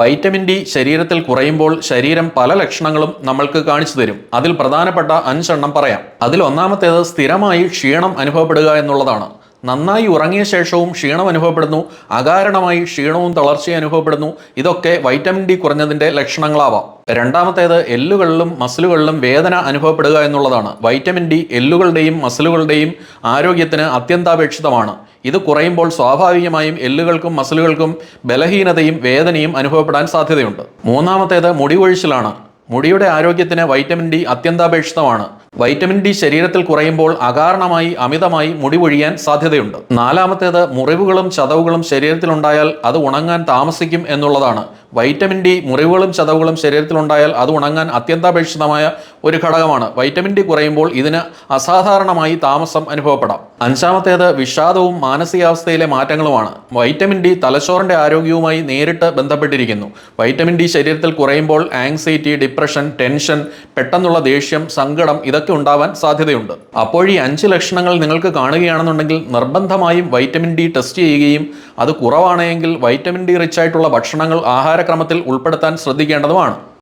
Vitamin D ശരീരത്തിൽ കുറയുമ്പോൾ ശരീരം പല ലക്ഷണങ്ങളും നമ്മൾക്ക് കാണിച്ചു തരും. അതിൽ പ്രധാനപ്പെട്ട അഞ്ചെണ്ണം പറയാം. അതിൽ ഒന്നാമത്തേത് സ്ഥിരമായി ക്ഷീണം അനുഭവപ്പെടുക എന്നുള്ളതാണ്. നന്നായി ഉറങ്ങിയ ശേഷവും ക്ഷീണം അനുഭവപ്പെടുന്നു അകാരണമായി ക്ഷീണവും തളർച്ചയും അനുഭവപ്പെടുന്നു. ഇതൊക്കെ വൈറ്റമിൻ ഡി കുറഞ്ഞതിന്റെ ലക്ഷണങ്ങളാവാം. രണ്ടാമത്തേത് എല്ലുകളിലും മസിലുകളിലും വേദന അനുഭവപ്പെടുക എന്നുള്ളതാണ്. വൈറ്റമിൻ ഡി എല്ലുകളുടെയും മസിലുകളുടെയും ആരോഗ്യത്തിന് അത്യന്താപേക്ഷിതമാണ്. ഇത് കുറയുമ്പോൾ സ്വാഭാവികമായും എല്ലുകൾക്കും മസിലുകൾക്കും ബലഹീനതയും വേദനയും അനുഭവപ്പെടാൻ സാധ്യതയുണ്ട്. മൂന്നാമത്തേത് മുടി കൊഴിച്ചിലാണ് മുടിയുടെ ആരോഗ്യത്തിന് വൈറ്റമിൻ ഡി അത്യന്താപേക്ഷിതമാണ്. വൈറ്റമിൻ ഡി ശരീരത്തിൽ കുറയുമ്പോൾ അകാരണമായി അമിതമായി മുടി പൊഴിയാൻ സാധ്യതയുണ്ട്. നാലാമത്തേത് മുറിവുകളും ചതവുകളും ശരീരത്തിലുണ്ടായാൽ അത് ഉണങ്ങാൻ താമസിക്കും എന്നുള്ളതാണ്. വൈറ്റമിൻ ഡി മുറിവുകളും ചതവുകളും ശരീരത്തിലുണ്ടായാൽ അത് ഉണങ്ങാൻ അത്യന്താപേക്ഷിതമായ ഒരു ഘടകമാണ്. വൈറ്റമിൻ ഡി കുറയുമ്പോൾ ഇതിന് അസാധാരണമായി താമസം അനുഭവപ്പെടാം. അഞ്ചാമത്തേത് വിഷാദവും മാനസികാവസ്ഥയിലെ മാറ്റങ്ങളുമാണ്. വൈറ്റമിൻ ഡി തലച്ചോറിന്റെ ആരോഗ്യവുമായി നേരിട്ട് ബന്ധപ്പെട്ടിരിക്കുന്നു. വൈറ്റമിൻ ഡി ശരീരത്തിൽ കുറയുമ്പോൾ ആങ്സൈറ്റി ഡിപ്രഷൻ ടെൻഷൻ പെട്ടെന്നുള്ള ദേഷ്യം സങ്കടം ഇതൊക്കെ ഉണ്ടാവാൻ സാധ്യതയുണ്ട്. അപ്പോൾ ഈ അഞ്ച് ലക്ഷണങ്ങൾ നിങ്ങൾക്ക് കാണുകയാണെന്നുണ്ടെങ്കിൽ നിർബന്ധമായും വൈറ്റമിൻ ഡി ടെസ്റ്റ് ചെയ്യുകയും അത് കുറവാണെങ്കിൽ വൈറ്റമിൻ ഡി റിച്ച് ആയിട്ടുള്ള ഭക്ഷണങ്ങൾ ആഹാരക്രമത്തിൽ ഉൾപ്പെടുത്താൻ ശ്രദ്ധിക്കേണ്ടതുമാണ്.